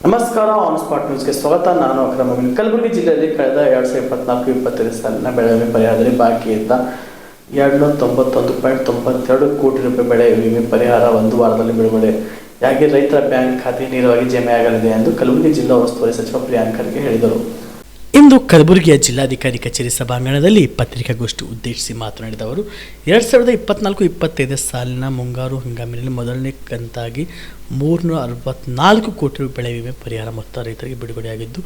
ನಮಸ್ಕಾರ on spot ನ್ಯೂಸ್ಗೆ ಸ್ವಾಗತ. ನಾನು ಅಕ್ರಮ. ಕಲಬುರಗಿ ಜಿಲ್ಲೆಯಲ್ಲಿ ಕಳೆದ ಎರಡ್ ಸಾವಿರದ ಇಪ್ಪತ್ನಾಲ್ಕು ಇಪ್ಪತ್ತೈದು ಸಾಲಿನ ಬೆಳೆ ವಿಮೆ ಪರಿಹಾರದಲ್ಲಿ ಬಾಕಿ ಇದ್ದ ಎರಡುನೂರ ತೊಂಬತ್ತೊಂದು ಪಾಯಿಂಟ್ ತೊಂಬತ್ತೆರಡು ಕೋಟಿ ರೂಪಾಯಿ ಬೆಳೆ ವಿಮೆ ಪರಿಹಾರ ಒಂದು ವಾರದಲ್ಲಿ ಬಿಡುಗಡೆ ಯಾಕೆ ರೈತರ ಬ್ಯಾಂಕ್ ಖಾತೆ ನೇರವಾಗಿ ಜಮೆಯಾಗಲಿದೆ ಎಂದು ಕಲಬುರಗಿ ಜಿಲ್ಲಾ ಉಸ್ತುವಾರಿ ಸಚಿವ ಪ್ರಿಯಾಂಕ್ ಖರ್ಗೆ ಹೇಳಿದರು. ಇಂದು ಕಲಬುರಗಿಯ ಜಿಲ್ಲಾಧಿಕಾರಿ ಕಚೇರಿ ಸಭಾಂಗಣದಲ್ಲಿ ಪತ್ರಿಕಾಗೋಷ್ಠಿ ಉದ್ದೇಶಿಸಿ ಮಾತನಾಡಿದ ಅವರು, ಎರಡು ಸಾವಿರದ ಇಪ್ಪತ್ನಾಲ್ಕು ಇಪ್ಪತ್ತೈದು ಸಾಲಿನ ಮುಂಗಾರು ಹಂಗಾಮಿನಲ್ಲಿ ಮೊದಲನೇ ಕಂತಾಗಿ ಮೂರ್ನೂರ ಅರವತ್ನಾಲ್ಕು ಕೋಟಿ ರು ಬೆಳೆ ವಿಮೆ ಪರಿಹಾರ ಮೊತ್ತ ರೈತರಿಗೆ ಬಿಡುಗಡೆಯಾಗಿದ್ದು,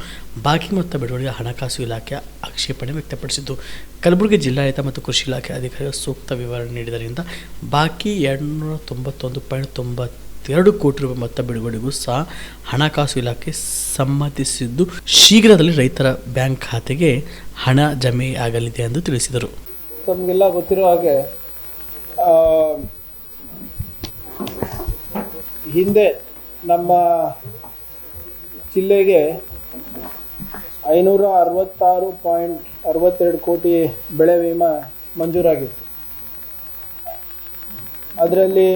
ಬಾಕಿ ಮೊತ್ತ ಬಿಡುಗಡೆಗೆ ಹಣಕಾಸು ಇಲಾಖೆ ಆಕ್ಷೇಪಣೆ ವ್ಯಕ್ತಪಡಿಸಿದ್ದು. ಕಲಬುರಗಿ ಜಿಲ್ಲಾಡಳಿತ ಮತ್ತು ಕೃಷಿ ಇಲಾಖೆ ಅಧಿಕಾರಿಗಳು ಸೂಕ್ತ ವಿವರಣೆ ನೀಡಿದ್ದರಿಂದ ಬಾಕಿ ಎರಡುನೂರ ತೊಂಬತ್ತೊಂದು ಪಾಯಿಂಟ್ ತೊಂಬತ್ತೆರಡು ಕೋಟಿ ರೂಪಾಯಿ ಮೊತ್ತ ಬಿಡುಗಡೆಗೂ ಸಹ ಹಣಕಾಸು ಇಲಾಖೆ ಸಮ್ಮತಿಸಿದ್ದು ಶೀಘ್ರದಲ್ಲಿ ರೈತರ ಬ್ಯಾಂಕ್ ಖಾತೆಗೆ ಹಣ ಜಮೆ ಆಗಲಿದೆ ಎಂದು ತಿಳಿಸಿದರು. ತಮಗೆಲ್ಲ ಗೊತ್ತಿರೋ ಹಾಗೆ ಹಿಂದೆ ನಮ್ಮ ಜಿಲ್ಲೆಗೆ ಐನೂರ ಅರವತ್ತಾರು ಪಾಯಿಂಟ್ ಅರವತ್ತೆರಡು ಕೋಟಿ ಬೆಳೆ ವಿಮಾ ಮಂಜೂರಾಗಿತ್ತು. ಅದರಲ್ಲಿ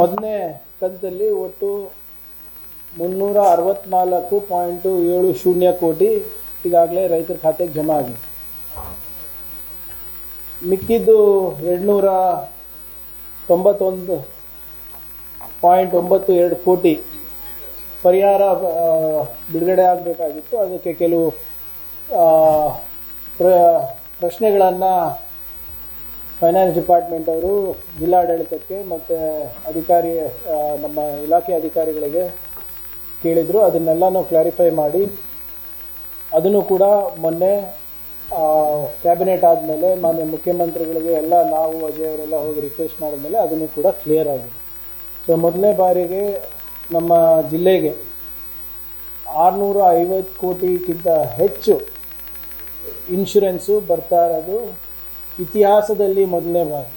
ಮೊದಲನೇ ಕಂತಲ್ಲಿ ಒಟ್ಟು ಮುನ್ನೂರ ಅರವತ್ತ್ನಾಲ್ಕು ಪಾಯಿಂಟು ಏಳು ಶೂನ್ಯ ಕೋಟಿ ಈಗಾಗಲೇ ರೈತರ ಖಾತೆಗೆ ಜಮಾ ಆಗಿದೆ. ಮಿಕ್ಕಿದ್ದು ಎರಡುನೂರ ತೊಂಬತ್ತೊಂದು ಪಾಯಿಂಟ್ ಒಂಬತ್ತು ಎರಡು ಕೋಟಿ ಪರಿಹಾರ ಬಿಡುಗಡೆ ಆಗಬೇಕಾಗಿತ್ತು. ಅದಕ್ಕೆ ಕೆಲವು ಪ್ರ, ಪ್ರಶ್ನೆಗಳನ್ನು ಫೈನಾನ್ಸ್ ಡಿಪಾರ್ಟ್ಮೆಂಟ್ ಅವರು ಜಿಲ್ಲಾಡಳಿತಕ್ಕೆ ಮತ್ತು ಅಧಿಕಾರಿ ನಮ್ಮ ಇಲಾಖೆ ಅಧಿಕಾರಿಗಳಿಗೆ ಕೇಳಿದರು. ಅದನ್ನೆಲ್ಲನೂ ಕ್ಲಾರಿಫೈ ಮಾಡಿ, ಅದನ್ನು ಕೂಡ ಮೊನ್ನೆ ಕ್ಯಾಬಿನೆಟ್ ಆದಮೇಲೆ ಮಾನ್ಯ ಮುಖ್ಯಮಂತ್ರಿಗಳಿಗೆ ಎಲ್ಲ ನಾವು, ಅಜಯ್ ಅವರೆಲ್ಲ ಹೋಗಿ ರಿಕ್ವೆಸ್ಟ್ ಮಾಡಿದ್ಮೇಲೆ ಅದನ್ನು ಕೂಡ ಕ್ಲಿಯರ್ ಆಗಿದೆ. ಸೊ ಮೊದಲನೇ ಬಾರಿಗೆ ನಮ್ಮ ಜಿಲ್ಲೆಗೆ ಆರುನೂರ ಐವತ್ತು ಕೋಟಿಗಿಂತ ಹೆಚ್ಚು ಇನ್ಶೂರೆನ್ಸು ಬರ್ತಾ ಇರೋದು ಇತಿಹಾಸದಲ್ಲಿ ಮೊದಲನೇ ಬಾರಿ.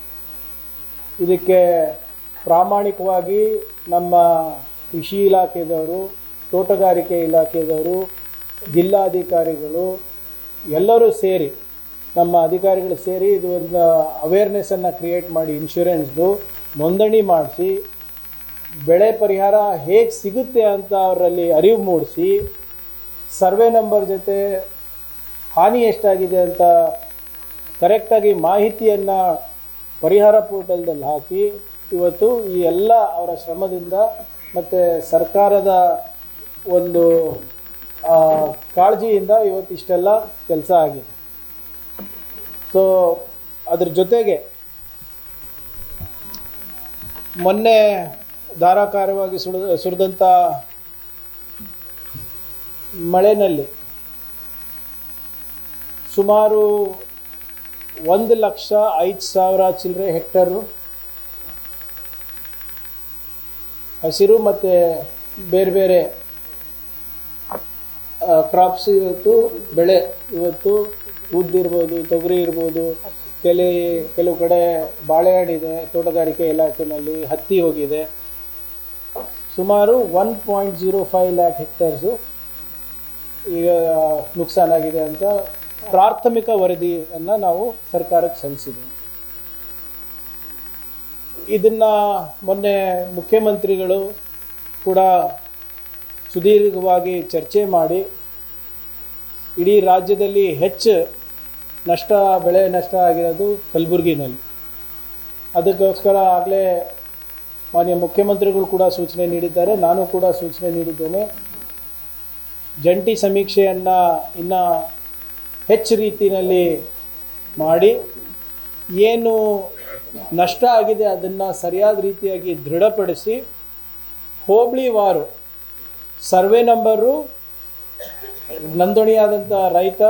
ಇದಕ್ಕೆ ಪ್ರಾಮಾಣಿಕವಾಗಿ ನಮ್ಮ ಕೃಷಿ ಇಲಾಖೆದವರು, ತೋಟಗಾರಿಕೆ ಇಲಾಖೆದವರು, ಜಿಲ್ಲಾಧಿಕಾರಿಗಳು ಎಲ್ಲರೂ ಸೇರಿ, ನಮ್ಮ ಅಧಿಕಾರಿಗಳು ಸೇರಿ ಇದು ಒಂದು ಅವೇರ್ನೆಸ್ಸನ್ನು ಕ್ರಿಯೇಟ್ ಮಾಡಿ ಇನ್ಶೂರೆನ್ಸ್ದು ನೋಂದಣಿ ಮಾಡಿಸಿ, ಬೆಳೆ ಪರಿಹಾರ ಹೇಗೆ ಸಿಗುತ್ತೆ ಅಂತ ಅವರಲ್ಲಿ ಅರಿವು ಮೂಡಿಸಿ, ಸರ್ವೆ ನಂಬರ್ ಜೊತೆ ಹಾನಿ ಎಷ್ಟಾಗಿದೆ ಅಂತ ಕರೆಕ್ಟಾಗಿ ಮಾಹಿತಿಯನ್ನು ಪರಿಹಾರ ಪೋರ್ಟಲ್ದಲ್ಲಿ ಹಾಕಿ ಇವತ್ತು ಈ ಎಲ್ಲ ಅವರ ಶ್ರಮದಿಂದ ಮತ್ತು ಸರ್ಕಾರದ ಒಂದು ಕಾಳಜಿಯಿಂದ ಇವತ್ತು ಇಷ್ಟೆಲ್ಲ ಕೆಲಸ ಆಗಿದೆ. ಸೊ ಅದ್ರ ಜೊತೆಗೆ ಮೊನ್ನೆ ಧಾರಾಕಾರವಾಗಿ ಸುಡ ಸುರಿದಂಥ ಮಳೆನಲ್ಲಿ ಸುಮಾರು ಒಂದು ಲಕ್ಷ ಐದು ಸಾವಿರ ಚಿಲ್ಲರೆ ಹೆಕ್ಟರು. ಹಸಿರು ಮತ್ತು ಬೇರೆ ಬೇರೆ ಕ್ರಾಪ್ಸ್ ಇವತ್ತು, ಬೆಳೆ ಇವತ್ತು ಉದ್ದಿರ್ಬೋದು ತೊಗರಿ ಇರ್ಬೋದು, ಕೆಲೆ, ಕೆಲವು ಕಡೆ ಬಾಳೆಹಣ್ಣಿದೆ ತೋಟಗಾರಿಕೆ ಇಲಾಖೆಯಲ್ಲಿ ಹತ್ತಿ ಹೋಗಿದೆ. ಸುಮಾರು one point zero five lakh hectares ಈಗ ನುಕ್ಸಾನಾಗಿದೆ ಅಂತ ಪ್ರಾಥಮಿಕ ವರದಿಯನ್ನು ನಾವು ಸರ್ಕಾರಕ್ಕೆ ಸಲ್ಲಿಸಿದ್ದೇವೆ. ಇದನ್ನು ಮೊನ್ನೆ ಮುಖ್ಯಮಂತ್ರಿಗಳು ಕೂಡ ಸುದೀರ್ಘವಾಗಿ ಚರ್ಚೆ ಮಾಡಿ, ಇಡೀ ರಾಜ್ಯದಲ್ಲಿ ಹೆಚ್ಚು ನಷ್ಟ, ಬೆಳೆ ನಷ್ಟ ಆಗಿರೋದು ಕಲಬುರಗಿನಲ್ಲಿ. ಅದಕ್ಕೋಸ್ಕರ ಆಗಲೇ ಮಾನ್ಯ ಮುಖ್ಯಮಂತ್ರಿಗಳು ಕೂಡ ಸೂಚನೆ ನೀಡಿದ್ದಾರೆ, ನಾನು ಕೂಡ ಸೂಚನೆ ನೀಡಿದ್ದೇನೆ. ಜಂಟಿ ಸಮೀಕ್ಷೆಯನ್ನು ಇನ್ನು ಹೆಚ್ಚು ರೀತಿಯಲ್ಲಿ ಮಾಡಿ ಏನು ನಷ್ಟ ಆಗಿದೆ ಅದನ್ನು ಸರಿಯಾದ ರೀತಿಯಾಗಿ ದೃಢಪಡಿಸಿ ಹೋಬಳಿವಾರು ಸರ್ವೆ ನಂಬರು ನೋಂದಣಿಯಾದಂಥ ರೈತ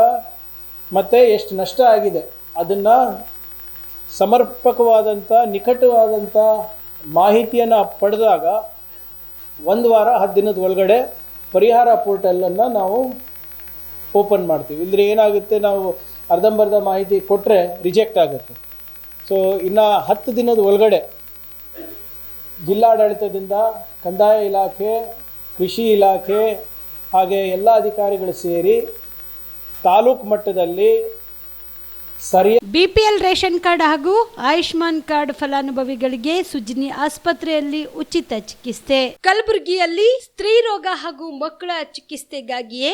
ಮತ್ತು ಎಷ್ಟು ನಷ್ಟ ಆಗಿದೆ ಅದನ್ನು ಸಮರ್ಪಕವಾದಂಥ ನಿಕಟವಾದಂಥ ಮಾಹಿತಿಯನ್ನು ಪಡೆದಾಗ ಒಂದು ವಾರ ಹತ್ತು ದಿನದ ಒಳಗಡೆ ಪರಿಹಾರ ಪೋರ್ಟಲನ್ನು ನಾವು ಓಪನ್ ಮಾಡ್ತೀವಿ. ಇಲ್ಲದ್ರೆ ಏನಾಗುತ್ತೆ, ನಾವು ಅರ್ಧಂಬರ್ಧ ಮಾಹಿತಿ ಕೊಟ್ಟರೆ ರಿಜೆಕ್ಟ್ ಆಗುತ್ತೆ. ಸೊ ಇನ್ನು ಹತ್ತು ದಿನದ ಒಳಗಡೆ ಜಿಲ್ಲಾಡಳಿತದಿಂದ ಕಂದಾಯ ಇಲಾಖೆ, ಕೃಷಿ ಇಲಾಖೆ, ಹಾಗೆ ಎಲ್ಲ ಅಧಿಕಾರಿಗಳು ಸೇರಿ ತಾಲೂಕು ಮಟ್ಟದಲ್ಲಿ ಸರಿ ಬಿಪಿಎಲ್ ರೇಷನ್ ಕಾರ್ಡ್ ಹಾಗೂ ಆಯುಷ್ಮಾನ್ ಕಾರ್ಡ್ ಫಲಾನುಭವಿಗಳಿಗೆ ಸುಜಿನಿ ಆಸ್ಪತ್ರೆಯಲ್ಲಿ ಉಚಿತ ಚಿಕಿತ್ಸೆ. ಕಲಬುರಗಿಯಲ್ಲಿ ಸ್ತ್ರೀ ರೋಗ ಹಾಗೂ ಮಕ್ಕಳ ಚಿಕಿತ್ಸೆಗಾಗಿಯೇ